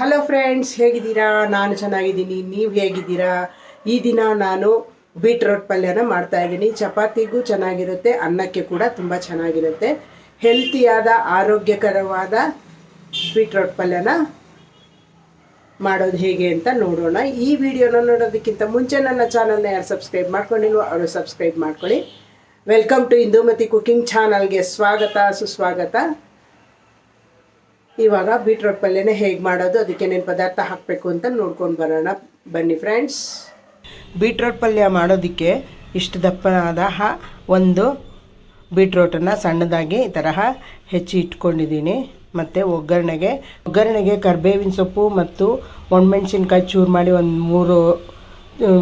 Hello friends ಹೇಗಿದ್ದೀರಾ? ನಾನು ಚೆನ್ನಾಗಿದ್ದೀನಿ. ನೀವು ಹೇಗಿದ್ದೀರಾ? ಈ ದಿನ ನಾನು ಬೀಟ್ರೋಟ್ ಪಲ್ಯನ ಮಾಡ್ತಾ ಇದ್ದೀನಿ. ಚಪಾತಿಗೂ ಚೆನ್ನಾಗಿರುತ್ತೆ, ಅನ್ನಕ್ಕೆ ಕೂಡ ತುಂಬ ಚೆನ್ನಾಗಿರುತ್ತೆ. ಹೆಲ್ತಿಯಾದ, ಆರೋಗ್ಯಕರವಾದ ಬೀಟ್ರೋಟ್ ಪಲ್ಯನ ಮಾಡೋದು ಹೇಗೆ ಅಂತ ನೋಡೋಣ. ಈ ವಿಡಿಯೋನ ನೋಡೋದಕ್ಕಿಂತ ಮುಂಚೆ ನನ್ನ ಚಾನಲ್ನ ಯಾರು ಸಬ್ಸ್ಕ್ರೈಬ್ ಮಾಡ್ಕೊಂಡಿಲ್ವೋ ಅವರು ಸಬ್ಸ್ಕ್ರೈಬ್ ಮಾಡ್ಕೊಳ್ಳಿ. ವೆಲ್ಕಮ್ ಟು ಇಂದುಮತಿ ಕುಕಿಂಗ್ ಚಾನಲ್ಗೆ ಸ್ವಾಗತ, ಸುಸ್ವಾಗತ. ಇವಾಗ ಬೀಟ್ರೋಟ್ ಪಲ್ಯನೇ ಹೇಗೆ ಮಾಡೋದು, ಅದಕ್ಕೆ ಏನೇನು ಪದಾರ್ಥ ಹಾಕಬೇಕು ಅಂತ ನೋಡ್ಕೊಂಡು ಬರೋಣ. ಬನ್ನಿ ಫ್ರೆಂಡ್ಸ್ ಬೀಟ್ರೋಟ್ ಪಲ್ಯ ಮಾಡೋದಕ್ಕೆ ಇಷ್ಟು ದಪ್ಪನಾದ ಒಂದು ಬೀಟ್ರೋಟನ್ನು ಸಣ್ಣದಾಗಿ ಈ ತರಹ ಹೆಚ್ಚಿ ಇಟ್ಕೊಂಡಿದ್ದೀನಿ. ಮತ್ತು ಒಗ್ಗರಣೆಗೆ ಒಗ್ಗರಣೆಗೆ ಕರಿಬೇವಿನ ಸೊಪ್ಪು ಮತ್ತು ಒಣಮೆಣ್ಸಿನ್ಕಾಯಿ ಚೂರು ಮಾಡಿ ಒಂದು ಮೂರು,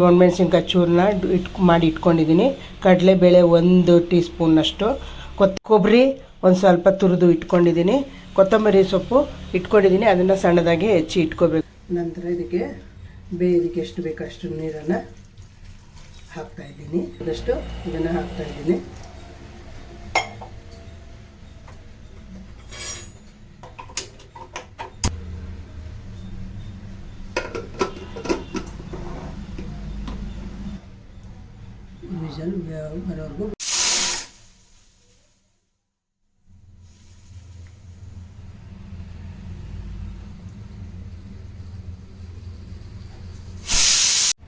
ಒಣಮೆಣ್ಸಿನ್ಕಾಯಿ ಚೂರನ್ನ ಇಟ್, ಮಾಡಿ ಇಟ್ಕೊಂಡಿದ್ದೀನಿ. ಕಡಲೆಬೇಳೆ ಒಂದು ಟೀ ಸ್ಪೂನಷ್ಟು ಕೊತ್ತ ಕೊಬ್ಬರಿ ಒಂದು ಸ್ವಲ್ಪ ತುರಿದು ಇಟ್ಕೊಂಡಿದ್ದೀನಿ. ಕೊತ್ತಂಬರಿ ಸೊಪ್ಪು ಇಟ್ಕೊಂಡಿದ್ದೀನಿ. ಅದನ್ನು ಸಣ್ಣದಾಗಿ ಹೆಚ್ಚಿ ಇಟ್ಕೋಬೇಕು. ನಂತರ ಇದಕ್ಕೆ ಬೇಯೋದಕ್ಕೆ ಎಷ್ಟು ಬೇಕು ಅಷ್ಟು ನೀರನ್ನು ಹಾಕ್ತಾ ಇದ್ದೀನಿ. ಅದಷ್ಟು ಇದನ್ನು ಹಾಕ್ತಾ ಇದ್ದೀನಿ. ವಿಷಲ್ ಬರೋವರೆಗೂ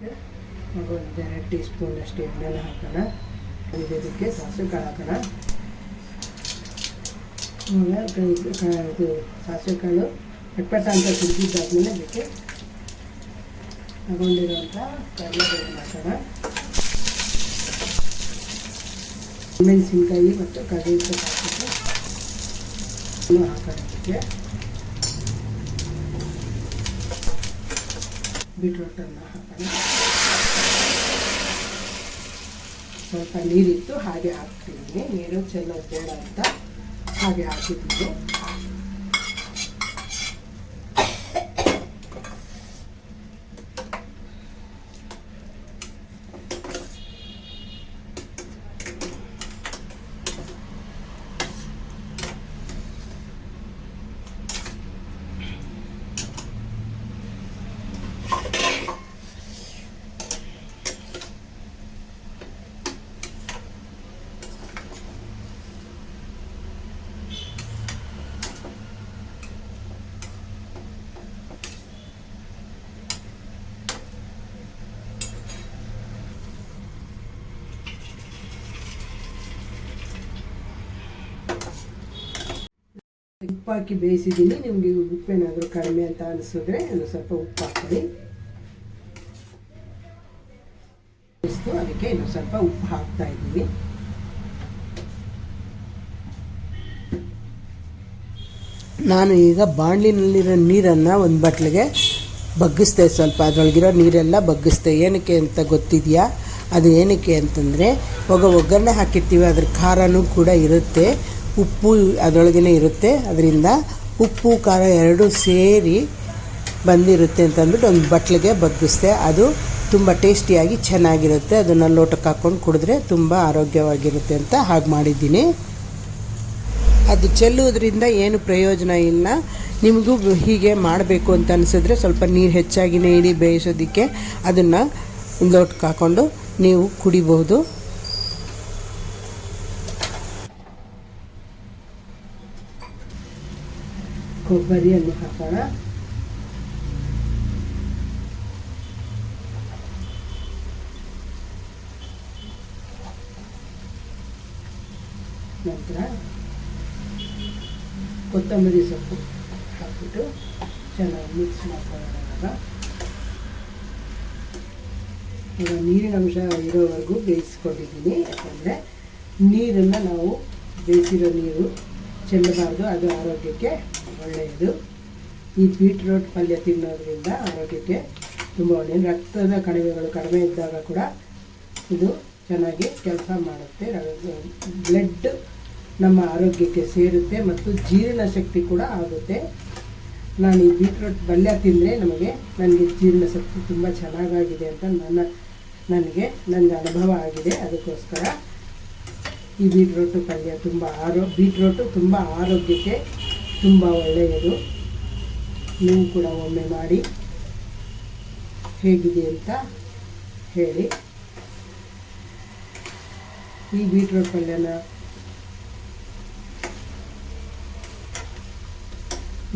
ಒಂದು ಎರಡು ಟೀ ಸ್ಪೂನ್ ಅಷ್ಟು ಎಣ್ಣೆನ ಹಾಕೋಣ. ಇದಕ್ಕೆ ಸಾಸಿವೆ ಕಾಳು ಹಾಕೋಣ ಇದು ಸಾಸಿವೆ ಕಾಳು ಪಟ್ಪಟ ಅಂತ ಕುದಿದ್ದಾದ್ಮೇಲೆ ಅದಕ್ಕೆ ತಗೊಂಡಿರುವಂಥ ಕಡಲೆಬೇಳೆ ಹಾಕೋಣ. ಮೆಣಸಿನ್ಕಾಯಿ ಮತ್ತು ಕಡಲೆ ಹಾಕ್ಬಿಟ್ಟು ಹಾಕೋಣ ಇದಕ್ಕೆ ಬೀಟ್ರೋಟನ್ನು ಹಾಕೋಣ. ಸ್ವಲ್ಪ ನೀರಿತ್ತು ಹಾಗೆ ಹಾಕ್ತಿದ್ದೀನಿ ನೀರು ಚೆನ್ನಾಗಿ ಬೇಡ ಅಂತ ಹಾಗೆ ಹಾಕಿದ್ದೀನಿ. ಉಪ್ಪು ಹಾಕಿ ಬೇಯಿಸಿದ್ದೀನಿ. ನಿಮಗೆ ಉಪ್ಪೇನಾದರೂ ಕಡಿಮೆ ಅಂತ ಅನಿಸಿದ್ರೆ ಒಂದು ಸ್ವಲ್ಪ ಉಪ್ಪು ಹಾಕ್ತೀನಿ ಅದಕ್ಕೆ ಇನ್ನು ಸ್ವಲ್ಪ ಉಪ್ಪು ಹಾಕ್ತಾ ಇದ್ದೀವಿ ನಾನು ಈಗ ಬಾಣಲಿನಲ್ಲಿರೋ ನೀರನ್ನು ಒಂದು ಬಟ್ಲಿಗೆ ಬಗ್ಗಿಸ್ತೆ ಸ್ವಲ್ಪ ಅದರೊಳಗಿರೋ ನೀರೆಲ್ಲ ಬಗ್ಗಿಸ್ತೆ ಏನಕ್ಕೆ ಅಂತ ಗೊತ್ತಿದೆಯಾ? ಅದು ಏನಕ್ಕೆ ಅಂತಂದರೆ ಒಗ ಒಗ್ಗರಣೆ ಹಾಕಿರ್ತೀವಿ, ಅದ್ರ ಖಾರನೂ ಕೂಡ ಇರುತ್ತೆ. ಉಪ್ಪು ಅದರೊಳಗೇ ಇರುತ್ತೆ. ಅದರಿಂದ ಉಪ್ಪು, ಖಾರ ಎರಡೂ ಸೇರಿ ಬಂದಿರುತ್ತೆ ಅಂತ ಅಂದ್ಬಿಟ್ಟು ಒಂದು ಬಟ್ಲಿಗೆ ಬಗ್ಗಿಸ್ದೆ. ಅದು ತುಂಬ ಟೇಸ್ಟಿಯಾಗಿ ಚೆನ್ನಾಗಿರುತ್ತೆ. ಅದನ್ನು ಲೋಟಕ್ಕೆ ಹಾಕ್ಕೊಂಡು ಕುಡಿದ್ರೆ ತುಂಬ ಆರೋಗ್ಯವಾಗಿರುತ್ತೆ ಅಂತ ಹಾಗೆ ಮಾಡಿದ್ದೀನಿ. ಅದು ಚೆಲ್ಲುವುದರಿಂದ ಏನು ಪ್ರಯೋಜನ ಇಲ್ಲ. ನಿಮಗೂ ಹೀಗೆ ಮಾಡಬೇಕು ಅಂತ ಅನಿಸಿದ್ರೆ ಸ್ವಲ್ಪ ನೀರು ಹೆಚ್ಚಾಗಿನೇ ಇಡಿ ಬೇಯಿಸೋದಕ್ಕೆ. ಅದನ್ನು ಲೋಟಕ್ಕೆ ಹಾಕ್ಕೊಂಡು ನೀವು ಕುಡಿಬಹುದು. ಕೊಬ್ಬರಿಯನ್ನು ಹಾಕೋಣ. ನಂತರ ಕೊತ್ತಂಬರಿ ಸೊಪ್ಪು ಹಾಕಿಬಿಟ್ಟು ಚೆನ್ನಾಗಿ ಮಿಕ್ಸ್ ಮಾಡ್ಕೊಳ್ಳೋಣ ಈಗ ನೀರಿನ ಅಂಶ ಇರೋವರೆಗೂ ಬೇಯಿಸ್ಕೊಂಡಿದ್ದೀನಿ. ಯಾಕಂದರೆ ನೀರನ್ನು ನಾವು ಬೇಯಿಸಿರೋ ನೀರು ಚೆಲ್ಲಬಾರ್ದು, ಅದು ಆರೋಗ್ಯಕ್ಕೆ ಒಳ್ಳೆಯದು. ಈ ಬೀಟ್ರೋಟ್ ಪಲ್ಯ ತಿನ್ನೋದ್ರಿಂದ ಆರೋಗ್ಯಕ್ಕೆ ತುಂಬ ಒಳ್ಳೆಯದು ರಕ್ತದ ಕಡಿಮೆಗಳು ಕಡಿಮೆ ಇದ್ದಾಗ ಕೂಡ ಇದು ಚೆನ್ನಾಗಿ ಕೆಲಸ ಮಾಡುತ್ತೆ. ಬ್ಲಡ್ ನಮ್ಮ ಆರೋಗ್ಯಕ್ಕೆ ಸೇರುತ್ತೆ ಮತ್ತು ಜೀರ್ಣಶಕ್ತಿ ಕೂಡ ಆಗುತ್ತೆ. ನಾನು ಈ ಬೀಟ್ರೋಟ್ ಪಲ್ಯ ತಿಂದರೆ ನಮಗೆ, ನನಗೆ ಜೀರ್ಣಶಕ್ತಿ ತುಂಬ ಚೆನ್ನಾಗಾಗಿದೆ ಅಂತ ನನ್ನ, ನನಗೆ ನನ್ನ ಅನುಭವ ಆಗಿದೆ. ಅದಕ್ಕೋಸ್ಕರ ಈ ಬೀಟ್ರೋಟು ಪಲ್ಯ ತುಂಬ ಆರೋ, ಬೀಟ್ರೋಟು ತುಂಬ ಆರೋಗ್ಯಕ್ಕೆ ತುಂಬ ಒಳ್ಳೆಯದು. ನೀವು ಕೂಡ ಒಮ್ಮೆ ಮಾಡಿ. ಹೇಗಿದೆ ಅಂತ ಹೇಳಿ. ಈ ಬೀಟ್ರೋಟ್ ಪಲ್ಯನ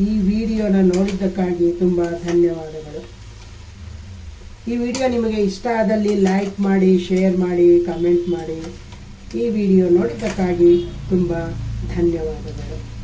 ಈ ವಿಡಿಯೋನ ನೋಡಿದ್ದಕ್ಕಾಗಿ ತುಂಬ ಧನ್ಯವಾದಗಳು. ಈ ವಿಡಿಯೋ ನಿಮಗೆ ಇಷ್ಟ ಆದಲ್ಲಿ ಲೈಕ್ ಮಾಡಿ, ಶೇರ್ ಮಾಡಿ, ಕಮೆಂಟ್ ಮಾಡಿ. ಈ ವಿಡಿಯೋ ನೋಡಿದ್ದಕ್ಕಾಗಿ ತುಂಬ ಧನ್ಯವಾದಗಳು.